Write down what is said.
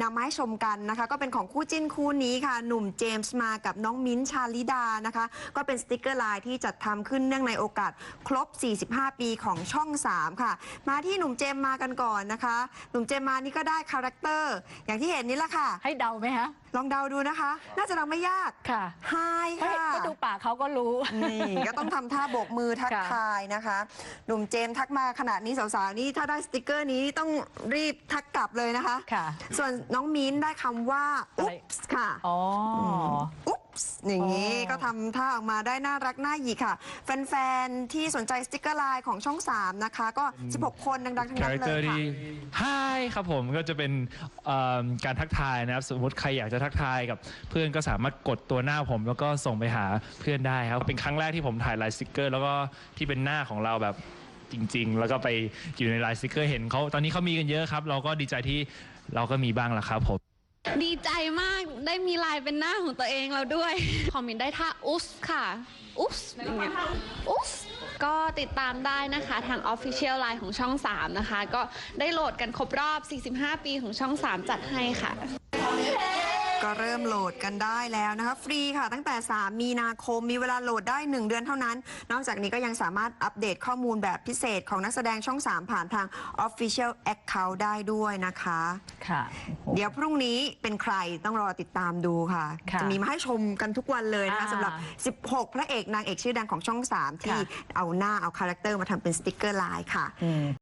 นำมาให้ชมกันนะคะ ก็เป็นของคู่จิ้นคู่นี้ค่ะ หนุ่มเจมส์มากับน้องมิ้นท์ชาลิดานะคะ ก็เป็นสติกเกอร์ไลน์ที่จัดทำขึ้นเนื่องในโอกาสครบ 45 ปีของช่อง 3 ค่ะ มาที่หนุ่มเจมส์มากันก่อนนะคะ หนุ่มเจมส์มานี่ก็ได้คาแรคเตอร์อย่างที่เห็นนี่แหละค่ะ ให้เดาไหมฮะ ลองเดาดูนะคะ น่าจะเดาไม่ยากค่ะไฮเฮ้ยค่ะ ก็ดูปากเขาก็รู้ นี่ ก็ต้องทำท่าโบกมือทักค่ะ ทายนะคะ หนุ่มเจมส์ทักมาขนาดนี้สาวๆนี่ถ้าได้สติกเกอร์นี้ต้องรีบทักกลับเลยนะคะ ค่ะ ส่วนน้องมิ้นได้คำว่า อะไร อุ๊ปส์ค่ะ อ๋ออ อุ๊ป ส์อย่างนี้อ๋อก็ทำท่าออกมาได้น่ารักน่าหยิกค่ะ แฟนๆ ที่สนใจสติกเกอร์ไลน์ของช่อง 3 นะคะ ก็ 16 คนดังๆ ทั้งคานั้แรนคเลเตอร์ยค่ะที่ Hi ครับผมก็จะเป็นเอิ่มการทักทายนะครับ สมมติใครอยากจะทักทายกับเพื่อนก็สามารถกดตัวหน้าผม แล้วก็ส่งไปหาเพื่อนได้ครับ เป็นครั้งแรกที่ผมถ่ายลายสติกเกอร์ แล้วก็ที่เป็นหน้าของเราแบบจริง ๆ แล้วก็ไปอยู่ในลายสติกเกอร์เห็นเขาตอนนี้เขามีกันเยอะครับ เราก็ดีใจที่เราก็มีบ้างแล้วครับผม ดีใจมากได้มีลายเป็นหน้าของตัวเองแล้วด้วย คอมเมนต์ได้ท่าอุสค่ะ อุสอย่างเงี้ยอุสก็ติดตามได้นะคะทาง Official Line ของช่อง 3 นะคะ ก็ได้โหลดกันครบรอบ 45 ปีของช่อง 3 จัดให้ค่ะ ก็เริ่มโหลดกันได้แล้วนะคะ ฟรีค่ะ ตั้งแต่ 3 มีนาคมมีเวลาโหลดได้ 1 เดือนเท่านั้น นอกจากนี้ก็ยังสามารถอัปเดตข้อมูลแบบพิเศษของนักแสดงช่อง 3 ผ่านทาง Official Account ได้ด้วยนะคะ ค่ะ เดี๋ยวพรุ่งนี้เป็นใครต้องรอติดตามดูค่ะ ค่ะจะมีมาให้ชมกันทุกวันเลยนะคะอ่า สำหรับ 16 พระเอกนางเอกชื่อดังของช่อง 3 ที่ค่ะเอาหน้าเอาคาแรคเตอร์มาทำเป็นสติกเกอร์ไลน์ค่ะ อืม